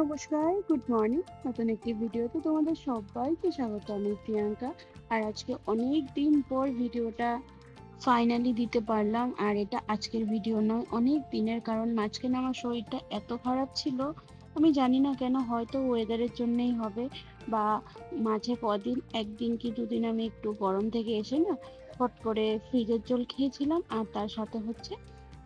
নমস্কার good morning নতুন একটি ভিডিওতে তোমাদের সবাইকে স্বাগত, আমি প্রিয়াঙ্কা। আর আজকে অনেক দিন পর ভিডিওটা ফাইনালি দিতে পারলাম, আর এটা আজকের ভিডিও নয়, অনেক দিনের কারণ মাঝখানে আমার শরীরটা এত খারাপ ছিল, আমি জানি না কেন, হয়তো ওয়েদারের জন্যই হবে, বা মাঝে কদিন, একদিন কি দুদিন আমি একটু গরম থেকে এসে না ফট করে ফ্রিজের জল খেয়েছিলাম, আর তার সাথে হচ্ছে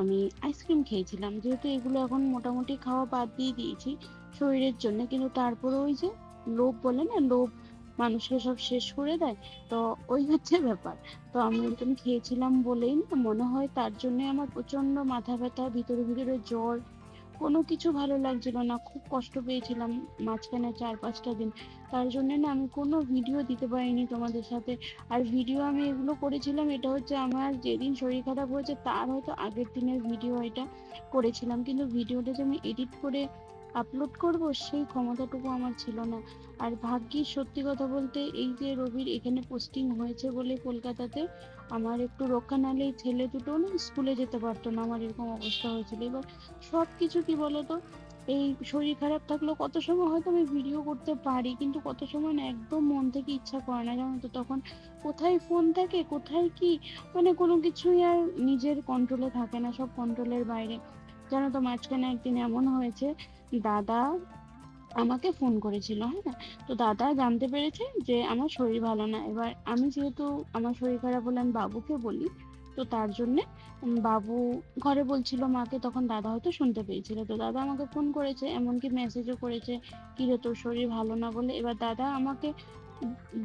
আমি আইসক্রিম খেয়েছিলাম। যেহেতু এগুলো এখন মোটামুটি খাওয়া বাদ দিয়ে দিয়েছি শরীরের জন্য। কিন্তু তারপরে ওই যে লোভ বলে না, লোভ মানুষকে সব শেষ করে দেয়। তো ওই হচ্ছে ব্যাপার। তো আমি ওরকম খেয়েছিলাম বলেই না, মনে হয় তার জন্য আমার প্রচণ্ড মাথা ব্যথা, ভিতরে ভিতরে জ্বর, কোনো কিছু ভালো লাগছিল না। খুব কষ্ট পেয়েছিলাম মাঝখানে চার পাঁচটা দিন। তার জন্য না আমি কোনো ভিডিও দিতে পারিনি তোমাদের সাথে। আর ভিডিও আমি এগুলো করেছিলাম, এটা হচ্ছে আমার যেদিন শরীর খারাপ হয়েছে, তার হয়তো আগের দিনের ভিডিও এটা করেছিলাম। কিন্তু ভিডিওটা যে আমি এডিট করে আপলোড করব, সেই ক্ষমতাটুকু আমার ছিল না। আর ভাগ্যিস সত্যি কথা বলতে এই যে রবির এখানে পোস্টিং হয়েছে বলে কলকাতাতে, আমার একটু রক্ষা এই ছেলে দুটো না স্কুলে যেতে পারতো না, আমার এরকম অবস্থা হয়েছিল। এবার সব কিছু কি বলতো, এই শরীর খারাপ থাকলেও কত সময় হয়তো আমি ভিডিও করতে পারি, কিন্তু কত সময় না একদম মন থেকে ইচ্ছা করে না, জানো তো? তখন কোথায় ফোন থাকে, কোথায় কি? মানে কোনো কিছুই আর নিজের কন্ট্রোলে থাকে না, সব কন্ট্রোলের বাইরে। জানো তো মাঝখানে একদিন এমন হয়েছে, দাদা আমাকে ফোন করেছিল হ্যাঁ? তো দাদা জানতে পেরেছে যে আমার শরীর ভালো না। এবার আমি যেহেতু আমার শরীর খারাপ হলে আমি বাবুকে বলি, তো তার জন্যে বাবু ঘরে বলছিল মাকে, তখন দাদা হয়তো শুনতে পেয়েছিল। তো দাদা আমাকে ফোন করেছে, এমনকি মেসেজও করেছে কি রে তোর শরীর ভালো না বলে? এবার দাদা আমাকে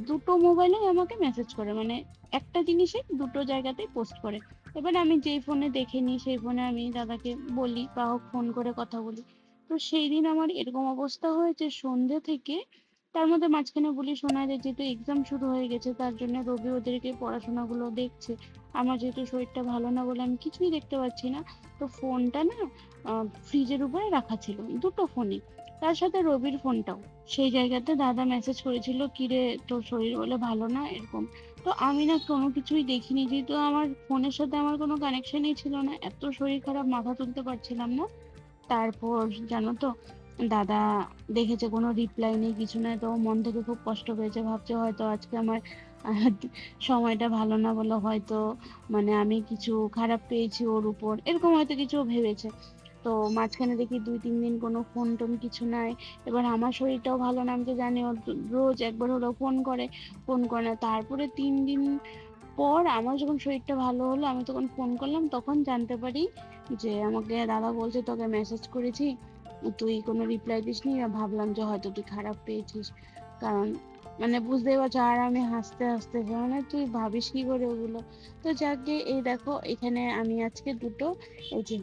দুটো মোবাইলে আমাকে মেসেজ করে। মানে একটা জিনিসে দুটো জায়গাতেই পোস্ট করে। এবার আমি যেই ফোনে দেখে নিই, সেই ফোনে আমি দাদাকে বলি বা হোক ফোন করে কথা বলি। তো সেই দিন আমার এরকম অবস্থা হয়েছে, সন্ধে থেকে তার মধ্যে মাঝখানে বলি শোনা যায় যেহেতু এক্সাম শুরু হয়ে গেছে, তার জন্য রবি ওদেরকে পড়াশোনাগুলো দেখছে। আমার যেহেতু শরীরটা ভালো না বলে আমি কিছুই দেখতে পাচ্ছি না। তো ফোনটা না ফ্রিজের উপরে রাখা ছিল। দুটো ফোনই তার সাথে রবির ফোনটাও। সেই জায়গাতে দাদা মেসেজ করেছিল, কিরে, তোর শরীর বলে ভালো না? এরকম। তো আমি না কোনো কিছুই দেখিনি, যেহেতু আমার ফোনের সাথে আমার কোনো কানেকশনই ছিল না। এত শরীর খারাপ, মাথা তুলতে পারছিলাম না। তারপর জানো তো, দাদা দেখেছে কোনো রিপ্লাই নেই, কিছু নাই, তো মন থেকে খুব কষ্ট পেয়েছে। ভাবছে হয়তো আজকে আমার সময়টা ভালো না বলে হয়তো মানে আমি কিছু খারাপ পেয়েছি ওর উপর। এরকম হয়তো কিছু ভেবেছে। তো মাঝখানে দেখি দুই, তিন দিন কোনো ফোন টোন কিছু নাই। এবার আমার শরীরটাও ভালো না, আমি তো জানি রোজ একবার হলেও ফোন করে ফোন করে না। তারপরে তিন দিন পর আমার যখন শরীরটা ভালো হলো, আমি তখন ফোন করলাম, তখন জানতে পারি যে আমাকে দাদা বলছে, তোকে মেসেজ করেছি, তুই কোনো রিপ্লাই দিসনি? ভাবলাম যে হয়তো তুই খারাপ পেয়েছিস। কারণ মানে বুঝতেই পারছ, আর আমি হাসতে হাসতে মানে তুই ভাবিস কি করে ওগুলো? তো যাকে এই দেখো, এখানে আমি আজকে দুটো, এই যে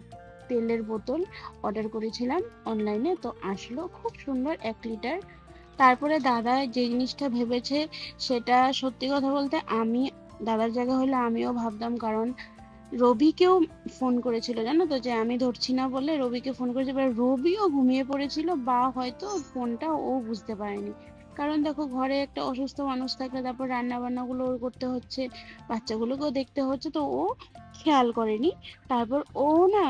তেলের বোতল অর্ডার করেছিলাম অনলাইনে তো আসলো। খুব সুন্দর এক লিটার তারপরে দাদা যে জিনিসটা ভেবেছে সেটা সত্যি কথা বলতে আমি, দাদার জায়গা হলে আমিও ভাবতাম, কারণ রবিকেও ফোন করেছিল, জানো তো? যে আমি ধরছি না বলে রবিকে ফোন করেছে, এবার রবিও ঘুমিয়ে পড়েছিল, বা হয়তো ফোনটা ও বুঝতে পারেনি। কারণ দেখো, ঘরে একটা অসুস্থ মানুষ থাকলে তারপর রান্না বান্নাগুলো ওর করতে হচ্ছে, বাচ্চাগুলোকেও দেখতে হচ্ছে, তো ও খেয়াল করেনি। তারপর ও না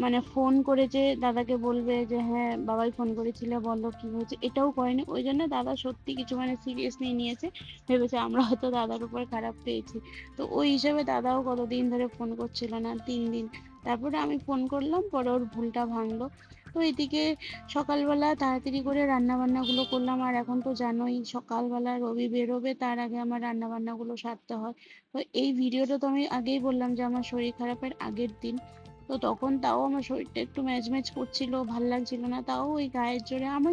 মানে ফোন করে যে দাদাকে বলবে যে হ্যাঁ বাবাই ফোন করেছিল, বলো কি হয়েছে? এটাও করেনি। ওই জন্য দাদা সত্যি কিছু মানে সিরিয়াস নিয়ে নিয়েছে। ভেবেছে আমরা হয়তো দাদার উপর খারাপ পেয়েছি। তো ওই হিসেবে দাদাও কতদিন ধরে ফোন করছিল না, তিন দিন। তারপরে আমি ফোন করলাম, পরে ওর ভুলটা ভাঙলো। তো এদিকে সকালবেলা তাড়াতাড়ি করে রান্না বান্নাগুলো করলাম। আর এখন তো জানোই, সকালবেলা রবি বেরোবে, তার আগে আমার রান্না বান্নাগুলো সারতে হয়। তো এই ভিডিওটা তো আমি আগেই বললাম যে, আমার শরীর খারাপের আগের দিন। তো তখন তাও আমার শরীরটা একটু ম্যাচ ম্যাচ করছিল, ভালো লাগছিল না। তাও ওই গায়ের জোরে আমি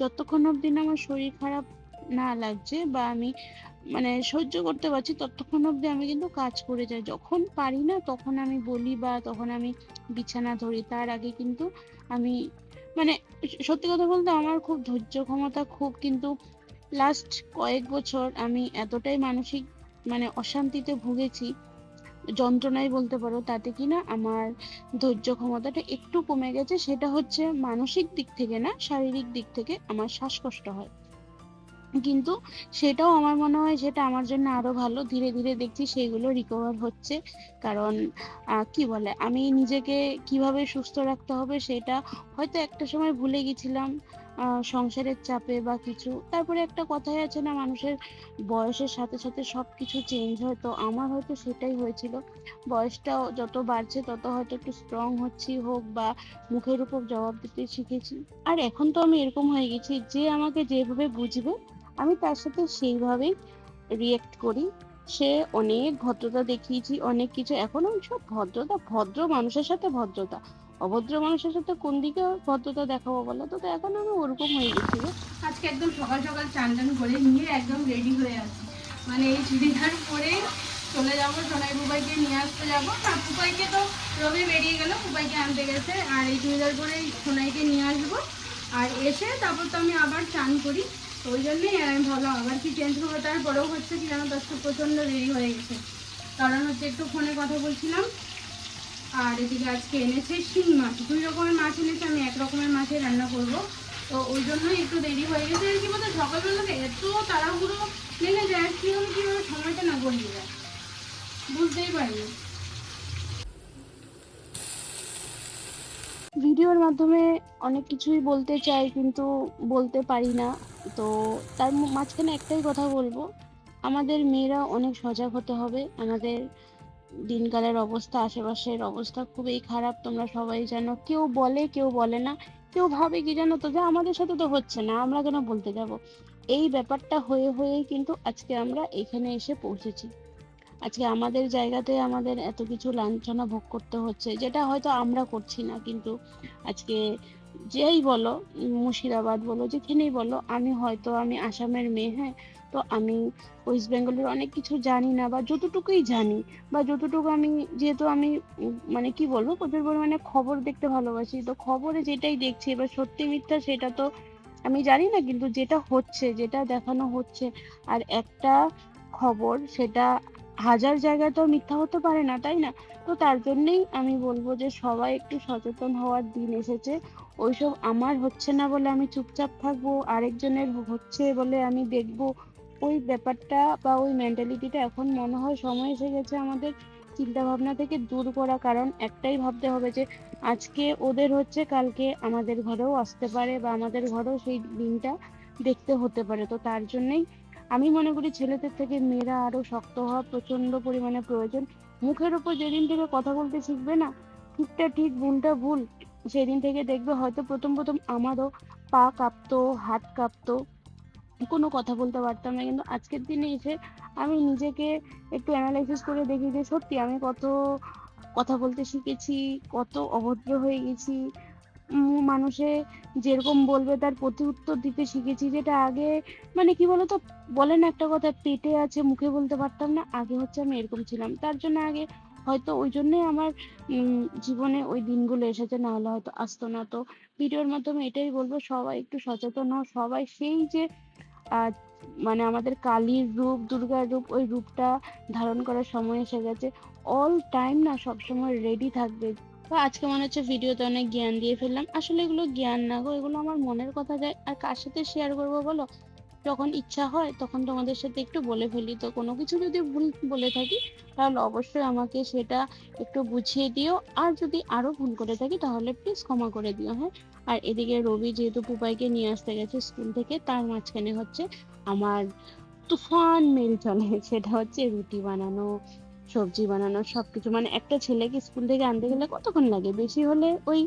যতক্ষণ অব্দি না আমার শরীর খারাপ না লাগছে বা আমি মানে সহ্য করতে পারছি, ততক্ষণ অব্দি আমি কিন্তু কাজ করে যাই। যখন পারি না তখন আমি বলি বা তখন আমি বিছানা ধরি। তার আগে কিন্তু আমি মানে সত্যি কথা বলতে আমার খুব ধৈর্য ক্ষমতা খুব, কিন্তু লাস্ট কয়েক বছর আমি এতটাই মানসিক মানে অশান্তিতে ভুগেছি যন্ত্রণাই বলতে পারো, তাতে কিনা আমার ধৈর্য ক্ষমতাটা একটু কমে গেছে, সেটা হচ্ছে মানসিক দিক থেকে না, শারীরিক দিক থেকে আমার শ্বাসকষ্ট হয়। কিন্তু সেটাও আমার মনে হয় সেটা আমার জন্য আরও ভালো, ধীরে ধীরে দেখছি সেগুলো রিকভার হচ্ছে। কারণ কি বলে, আমি নিজেকে কীভাবে সুস্থ রাখতে হবে সেটা হয়তো একটা সময় ভুলে গেছিলাম সংসারের চাপে বা কিছু। তারপরে একটা কথাই আছে না, মানুষের বয়সের সাথে সাথে সব কিছু চেঞ্জ হয়। তো আমার হয়তো সেটাই হয়েছিল। বয়সটা যত বাড়ছে, তত হয়তো একটু স্ট্রং হচ্ছি হোক বা মুখের উপর জবাব দিতে শিখেছি। আর এখন তো আমি এরকম হয়ে গেছি যে আমাকে যেভাবে বুঝবে, আমি তার সাথে সেইভাবেই রিয়েক্ট করি। সে অনেক ভদ্রতা দেখিয়েছি, অনেক কিছু। এখন আমি সব ভদ্রতা, ভদ্র মানুষের সাথে ভদ্রতা। অভদ্র মানুষের সাথে কোন দিকে ভদ্রতা দেখাবো বলো? তো এখন আমি ওরকম হয়ে গেছি। আজকে একদম সকাল সকাল চান টান করে নিয়ে একদম রেডি হয়ে আছি। মানে এই চুড়িদার পরে চলে যাব, সোনাই পুপাইকে নিয়ে আসতে যাব। আর পুপাইকে তো রবি বেরিয়ে গেল, পুপাইকে আনতে গেছে। আর এই চুড়িদার পরে সোনাইকে নিয়ে আসব। আর এসে তারপর তো আমি আবার চান করি। ওই জন্যই আমি ভাবলাম আবার কি চেঞ্জ করব, তারপরেও হচ্ছে কি জানো তো প্রচণ্ড দেরি হয়ে গেছে। কারণ হচ্ছে একটু ফোনে কথা বলছিলাম। আর এদিকে আজকে এনেছে শিং মাছ। দুই রকমের মাছ এনেছে, আমি এক রকমের মাছে রান্না করব। তো ওই জন্যই একটু দেরি হয়ে গেছে। আর কি বলতো, সকালবেলা এত তাড়াহুড়ো লেগে যায়, আর কি হলো, কীভাবে সময়টা না গড়িয়ে যায়? বুঝতেই পারিনি। ভিডিওর মাধ্যমে অনেক কিছুই বলতে চাই, কিন্তু বলতে পারি না। তো তার মাঝখানে একটাই কথা বলব। আমাদের মেয়েরা অনেক সজাগ হতে হবে। আমাদের দিনকালের অবস্থা, আশেপাশের অবস্থা খুবই খারাপ। তোমরা সবাই জানো, কেউ বলে কেউ বলে না। কেউ ভাবে কি জানো তো যে আমাদের সাথে তো হচ্ছে না, আমরা কেন বলতে যাব? এই ব্যাপারটা হয়ে হয়েই কিন্তু আজকে আমরা এখানে এসে পৌঁছেছি। আজকে আমাদের জায়গাতে আমাদের এত কিছু লাঞ্ছনা ভোগ করতে হচ্ছে, যেটা হয়তো আমরা করছি না, কিন্তু আজকে যেই বলো, মুর্শিদাবাদ বলো, যেখানেই বলো, আমি হয়তো আমি আসামের মেয়ে হ্যাঁ? তো আমি ওয়েস্ট বেঙ্গলের অনেক কিছু জানি না বা যতটুকুই জানি বা যতটুকু আমি, যেহেতু আমি মানে কি বলব, প্রচুর পরিমাণে খবর দেখতে ভালোবাসি। তো খবরে যেটাই দেখছি, এবার সত্যি মিথ্যা সেটা তো আমি জানি না, কিন্তু যেটা হচ্ছে, যেটা দেখানো হচ্ছে, আর একটা খবর সেটা হাজার জায়গায় তো মিথ্যা হতে পারে না, তাই না? তো তার জন্যই আমি বলব যে সবাই একটু সচেতন হওয়ার দিন এসেছে। ওইসব আমার হচ্ছে না বলে আমি চুপচাপ থাকব, আরেকজনের হচ্ছে বলে আমি দেখব। ওই ব্যাপারটা বা ওই মেন্টালিটিটা এখন মনে হয় সময় এসে গেছে আমাদের চিন্তা ভাবনা থেকে দূর করা। কারণ একটাই ভাবতে হবে যে, আজকে ওদের হচ্ছে, কালকে আমাদের ঘরেও আসতে পারে বা আমাদের ঘরেও সেই দিনটা দেখতে হতে পারে। তো তার জন্যই আমি মনে করি ছেলেদের থেকে মেয়েরা আরও শক্ত হওয়া প্রচণ্ড পরিমাণে প্রয়োজন। মুখের উপর যেদিন থেকে কথা বলতে শিখবে না ঠিকটা ঠিক, ভুলটা ভুল। সেদিন থেকে দেখবে হয়তো প্রথম প্রথম আমারও পা কাঁপতো, হাত কাঁপতো। কোনো কথা বলতে পারতাম না। কিন্তু আজকের দিনে এসে আমি নিজেকে একটু অ্যানালাইসিস করে দেখি যে সত্যি আমি কত কথা বলতে শিখেছি, কত অভদ্র হয়ে গেছি। মানুষে যেরকম বলবে তার প্রতি উত্তর দিতে শিখেছি। যেটা আগে মানে কি বলতো, বলে না একটা কথা, পেটে আছে, মুখে বলতে পারতাম না। আগে হচ্ছে আমি এরকম ছিলাম। তার জন্য আগে হয়তো ওই জন্যই আমার জীবনে ওই দিনগুলো এসেছে না হলে হয়তো আসতো না। তো ভিডিওর মাধ্যমে এটাই বলব, সবাই একটু সচেতন হও, সবাই সেই যে মানে আমাদের কালীর রূপ, দুর্গার রূপ, ওই রূপটা ধারণ করার সময় এসে গেছে। অল টাইম না, সবসময় রেডি থাকবে। তো আজকে মনে হচ্ছে ভিডিওতে অনেক জ্ঞান দিয়ে ফেললাম। আসলে এগুলো জ্ঞান না গো, এগুলো আমার মনের কথা যায়। আর কার সাথে শেয়ার করব বলো? যখন ইচ্ছা হয় তখন তোমাদের সাথে একটু বলে ফেলি। তো কোনো কিছু যদি ভুল বলে থাকি, তাহলে অবশ্যই আমাকে সেটা একটু বুঝিয়ে দিও। আর যদি আরও ভুল করে থাকি, তাহলে প্লিজ ক্ষমা করে দিও হ্যাঁ? আর এদিকে রবি যেহেতু পুপাইকে নিয়ে আসতে গেছে স্কুল থেকে, তার মাঝখানে হচ্ছে আমার তুফান মেল চলে। সেটা হচ্ছে রুটি বানানো, সবজি বানানো, সবকিছু। মানে একটা ছেলেকে স্কুল থেকে আনতে গেলে কতক্ষণ লাগে? বেশি হলে ওই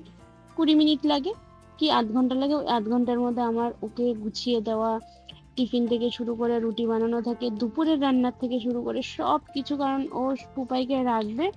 কুড়ি মিনিট লাগে? কি আধ ঘণ্টা লাগে? ওই আধ ঘণ্টার মধ্যে আমার ওকে গুছিয়ে দেওয়া টিফিন থেকে শুরু করে রুটি বানানো থাকে, দুপুরের রান্নার থেকে শুরু করে সব কিছু কারণ ও পুপাইকে রাখবে,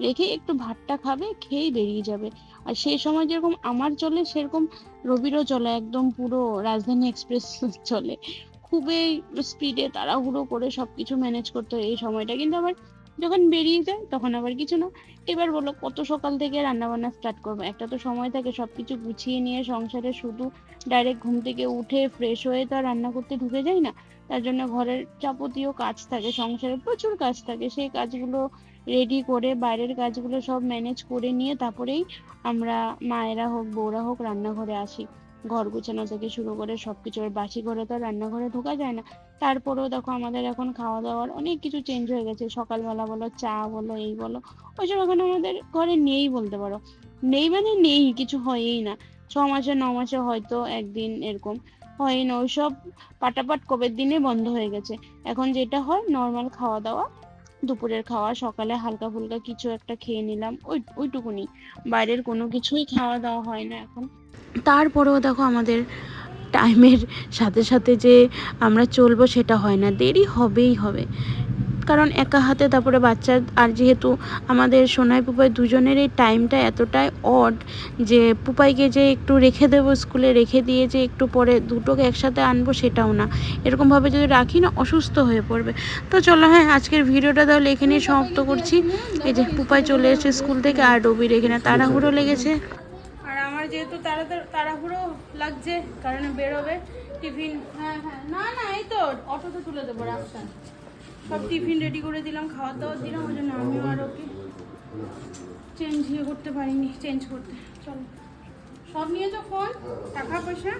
রেখে একটু ভাতটা খাবে, খেয়েই বেরিয়ে যাবে। আর সেই সময় যেরকম আমার চলে, সেরকম রবিরও চলে, একদম পুরো রাজধানী এক্সপ্রেস চলে। খুবই স্পিডে তাড়াহুড়ো করে সবকিছু ম্যানেজ করতে হয় এই সময়টা। কিন্তু আবার যখন বেরিয়ে যায় তখন আবার কিছু না। এবার বলো কত সকাল থেকে রান্না বান্না স্টার্ট করব? একটা তো সময় থাকে, সবকিছু গুছিয়ে নিয়ে সংসারে শুধু ডাইরেক্ট ঘুম থেকে উঠে ফ্রেশ হয়ে তো আর রান্না করতে ঢুকে যাই না। তার জন্য ঘরের যাবতীয় কাজ থাকে, সংসারে প্রচুর কাজ থাকে। সেই কাজগুলো রেডি করে, বাইরের কাজগুলো সব ম্যানেজ করে নিয়ে তারপরেই আমরা মায়েরা হোক, বউরা হোক রান্নাঘরে আসি। ঘর গোছানো থেকে শুরু করে সবকিছু আর বাসি ঘরে তো রান্নাঘরে ঢোকা যায় না। তারপরেও দেখো আমাদের এখন খাওয়া দাওয়ার অনেক কিছু চেঞ্জ হয়ে গেছে। সকালবেলা বলো, চা বলো, এই বলো ওই ওইসব এখন আমাদের ঘরে নেই বলতে পারো। নেই মানে নেই, কিছু হয়ই না। ছ মাসে, ন মাসে হয়তো একদিন এরকম হয় না ওইসব পাটাপাট কবের দিনে বন্ধ হয়ে গেছে। এখন যেটা হয় নর্মাল খাওয়া দাওয়া দুপুরের খাওয়া, সকালে হালকা ফুলকা কিছু একটা খেয়ে নিলাম। ওই, ওইটুকুনি। বাইরের কোনো কিছুই খাওয়া দাওয়া হয় না এখন। তারপরেও দেখো আমাদের টাইমের সাথে সাথে যে আমরা চলবো সেটা হয় না। দেরি হবেই হবে। কারণ একা হাতে তারপরে বাচ্চা, আর যেহেতু আমাদের সোনাই পুপাই দুজনের এই টাইমটা এতটাই অড যে পুপাইকে যে একটু রেখে দেবো স্কুলে, রেখে দিয়ে যে একটু পরে দুটোকে একসাথে আনব সেটাও না। এরকমভাবে যদি রাখি না, অসুস্থ হয়ে পড়বে। তো চলো হ্যাঁ আজকের ভিডিওটা তাহলে এখানেই সমাপ্ত করছি। এই যে পুপাই চলে এসেছে স্কুল থেকে আর রবির এখানে তাড়াহুড়ো লেগেছে। আর আমার যেহেতু তাড়াহুড়ো লাগছে, কারণ বেরোবে। টিফিন হ্যাঁ হ্যাঁ। না না, এই তো, অটোতে তুলে দেবো রাস্তা সব টিফিন রেডি করে দিলাম খাওয়া দাওয়া দিলাম ওই জন্য আমিও আর ওকে চেঞ্জ ইয়ে করতে পারিনি চেঞ্জ করতে। চলো। সব নিয়েছো ফোন? টাকা পয়সা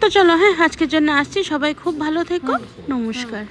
তো চলো হ্যাঁ আজকের জন্য আসছি সবাই খুব ভালো থেকো নমস্কার।